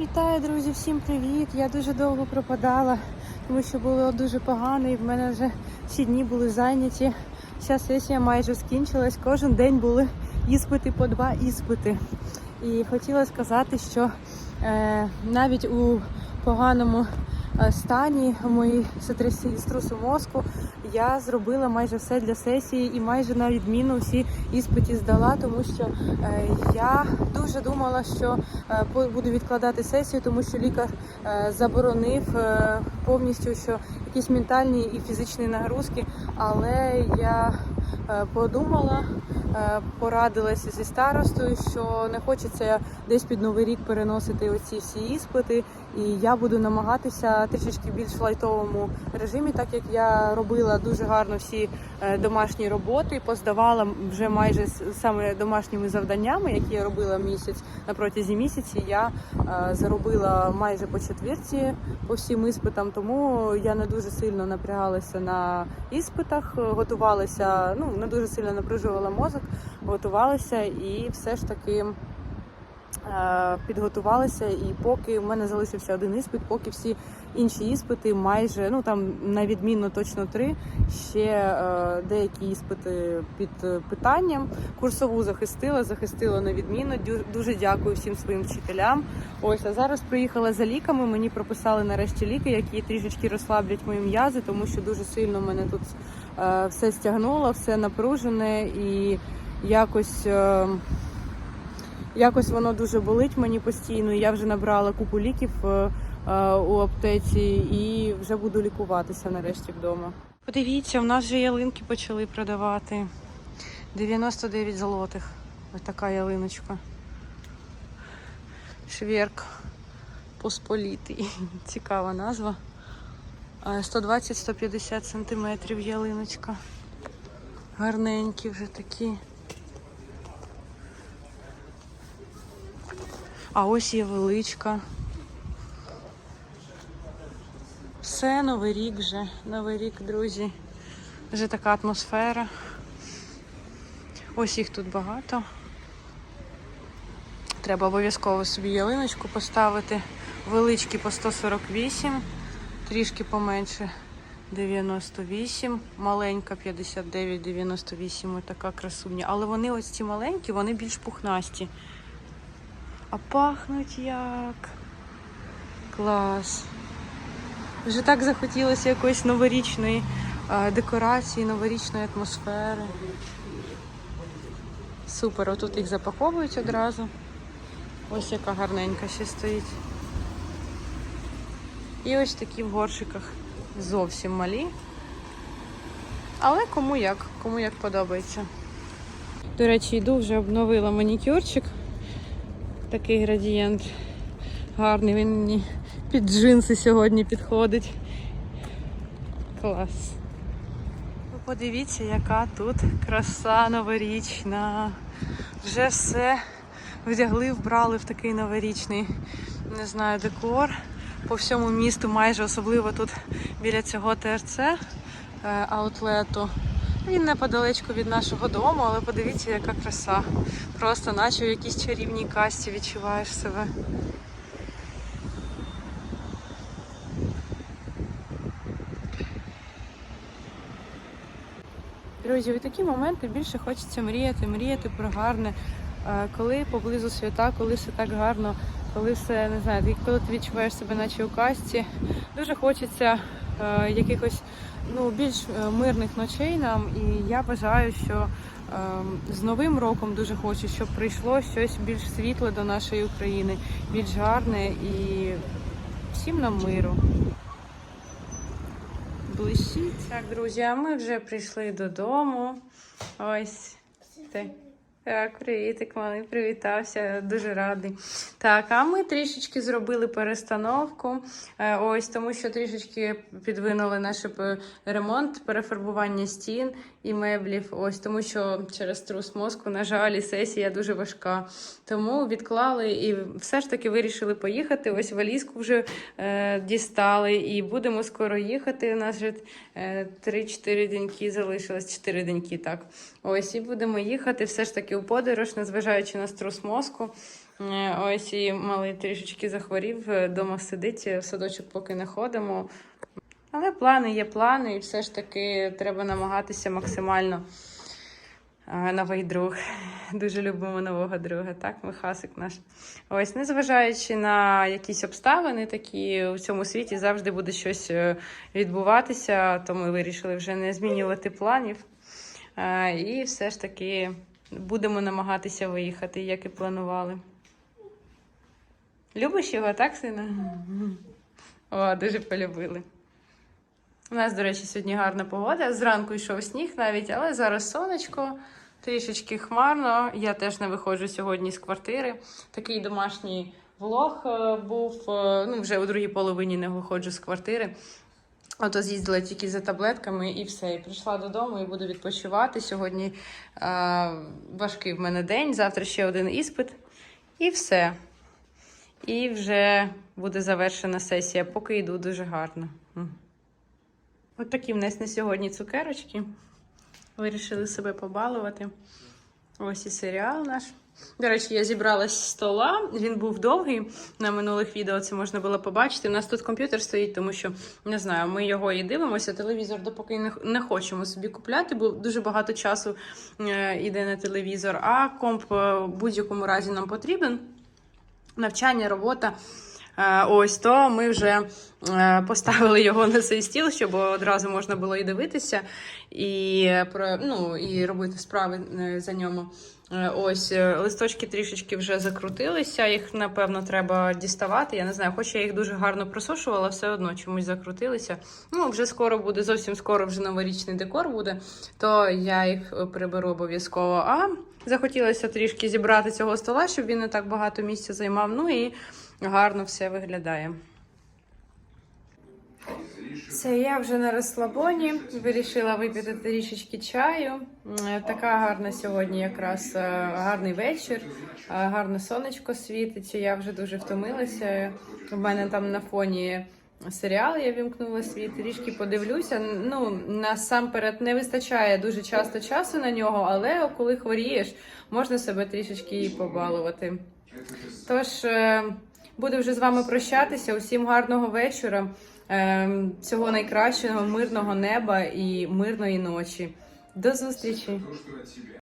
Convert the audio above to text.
Вітаю, друзі, всім привіт! Я дуже довго пропадала, тому що було дуже погано, і в мене вже всі дні були зайняті. Вся сесія майже скінчилась. Кожен день були іспити по два іспити. І хотіла сказати, що е, навіть у поганому стані у моїй сотрясі- струсу мозку я зробила майже все для сесії і майже на відміну всі іспиті здала, тому що е, я дуже думала, що е, буду відкладати сесію, тому що лікар е, заборонив е, повністю, що якісь ментальні і фізичні нагрузки, але я е, подумала, е, порадилася зі старостою, що не хочеться десь під новий рік переносити оці всі іспити, і я буду намагатися трішечки більш лайтовому режимі, так як я робила дуже гарно всі е, домашні роботи, поздавала вже майже саме домашніми завданнями, які я робила місяць на протязі місяці. Я е, заробила майже по четвірці по всім іспитам, тому я не дуже сильно напрягалася на іспитах, е, готувалася, ну не дуже сильно напружувала мозок, готувалася і все ж таки. е, Підготувалася, і поки в мене залишився один іспит, поки всі інші іспити майже ну там на відмінно точно три. Ще е, деякі іспити під е, питанням. Курсову захистила, захистила на відмінно. Дуже дякую всім своїм вчителям. Ось а зараз приїхала за ліками. Мені прописали нарешті ліки, які трішечки розслаблять мої м'язи, тому що дуже сильно мене тут все стягнуло, все напружене і якось. Е, Якось воно дуже болить мені постійно. Я вже набрала купу ліків е, е, у аптеці і вже буду лікуватися нарешті вдома. Подивіться, в нас вже ялинки почали продавати. 99 злотих. Ось така ялиночка. Шверк Посполітий. Цікава назва. Е, 120-150 сантиметрів ялиночка. Гарненькі вже такі. А ось є величка. Все, новий рік вже. Новий рік, друзі. Вже така атмосфера. Ось їх тут багато. Треба обов'язково собі ялиночку поставити. Величкі по 148, трішки поменше 98, маленька 59-98, ось така красуня. Але вони ось ці маленькі, вони більш пухнасті. А пахнуть як. Клас. Вже так захотілося якоїсь новорічної декорації, новорічної атмосфери. Супер, отут їх запаковують одразу. Ось яка гарненька ще стоїть. І ось такі в горшиках зовсім малі. Але кому як, кому як подобається. До речі, йду, вже обновила манікюрчик такий градієнт гарний. Він мені під джинси сьогодні підходить. Клас. Ви подивіться, яка тут краса новорічна. Вже все вдягли, вбрали в такий новорічний, не знаю, декор. По всьому місту, майже особливо тут біля цього ТРЦ е, аутлету. Він неподалечку від нашого дому, але подивіться, яка краса. Просто наче в якійсь чарівній касті відчуваєш себе. Друзі, у такі моменти більше хочеться мріяти, мріяти про гарне. Е, Коли поблизу свята, коли все так гарно, коли все не знаю, коли ти відчуваєш себе, наче у касті, дуже хочеться е, якихось ну, більш е, мирних ночей нам. І я бажаю, що е, з Новим роком дуже хочу, щоб прийшло щось більш світле до нашої України, більш гарне і всім нам миру. Блищить. Так, друзі, а ми вже прийшли додому. Ось. Ти. Так, привітик, малий, привітався, дуже радий. Так, а ми трішечки зробили перестановку. Е, Ось тому, що трішечки підвинули наш е, ремонт, перефарбування стін і меблів. Ось тому, що через трус мозку, на жаль, і сесія дуже важка. Тому відклали і все ж таки вирішили поїхати. Ось валізку вже е, дістали, і будемо скоро їхати. У нас вже е, 3-4 деньки залишилось, 4 деньки, так. Ось і будемо їхати все ж таки у подорож, незважаючи на струс мозку. Е, Ось і малий трішечки захворів, е, дома сидить, в садочок поки не ходимо. Але плани є плани, і все ж таки треба намагатися максимально. Е, Новий друг. Дуже любимо нового друга, так, Михасик наш. Ось, незважаючи на якісь обставини, такі у цьому світі завжди буде щось е, відбуватися, то ми вирішили вже не змінювати планів. Е, І все ж таки будемо намагатися виїхати, як і планували. Любиш його, так, сина? О, дуже полюбили. У нас, до речі, сьогодні гарна погода. Зранку йшов сніг навіть, але зараз сонечко, трішечки хмарно. Я теж не виходжу сьогодні з квартири. Такий домашній влог е, був. е, Ну, вже у другій половині не виходжу з квартири. Ото з'їздила тільки за таблетками і все. І прийшла додому і буду відпочивати. Сьогодні е, важкий в мене день, завтра ще один іспит. І все. І вже буде завершена сесія, поки йду дуже гарно. От такі в нас на сьогодні цукерочки. Вирішили себе побалувати. Ось і серіал наш. До речі, я зібрала з стола. Він був довгий. На минулих відео це можна було побачити. У нас тут комп'ютер стоїть, тому що не знаю, ми його і дивимося. Телевізор допоки не, хочемо собі купляти, бо дуже багато часу е, йде на телевізор. А комп е, в будь-якому разі нам потрібен. Навчання, робота. Е, Ось то ми вже е, поставили його на цей стіл, щоб одразу можна було і дивитися, і, е, ну, і робити справи е, за ньому. Е, Ось е, листочки трішечки вже закрутилися. Їх напевно треба діставати. Я не знаю, хоч я їх дуже гарно просушувала, все одно чомусь закрутилися. Ну, вже скоро буде, зовсім скоро вже новорічний декор буде, то я їх е, приберу обов'язково. А захотілося трішки зібрати цього стола, щоб він не так багато місця займав. Ну і гарно все виглядає. Все, я вже на розслабоні. Вирішила випити трішечки чаю. Така гарна сьогодні, якраз е, гарний вечір, е, гарне сонечко світить. Я вже дуже втомилася. У мене там на фоні серіал я вімкнула світ, трішки подивлюся. Ну, насамперед не вистачає дуже часто часу на нього, але коли хворієш, можна себе трішечки і побалувати. Тож е, буду вже з вами прощатися. Усім гарного вечора, е, всього найкращого, мирного неба і мирної ночі. До зустрічі!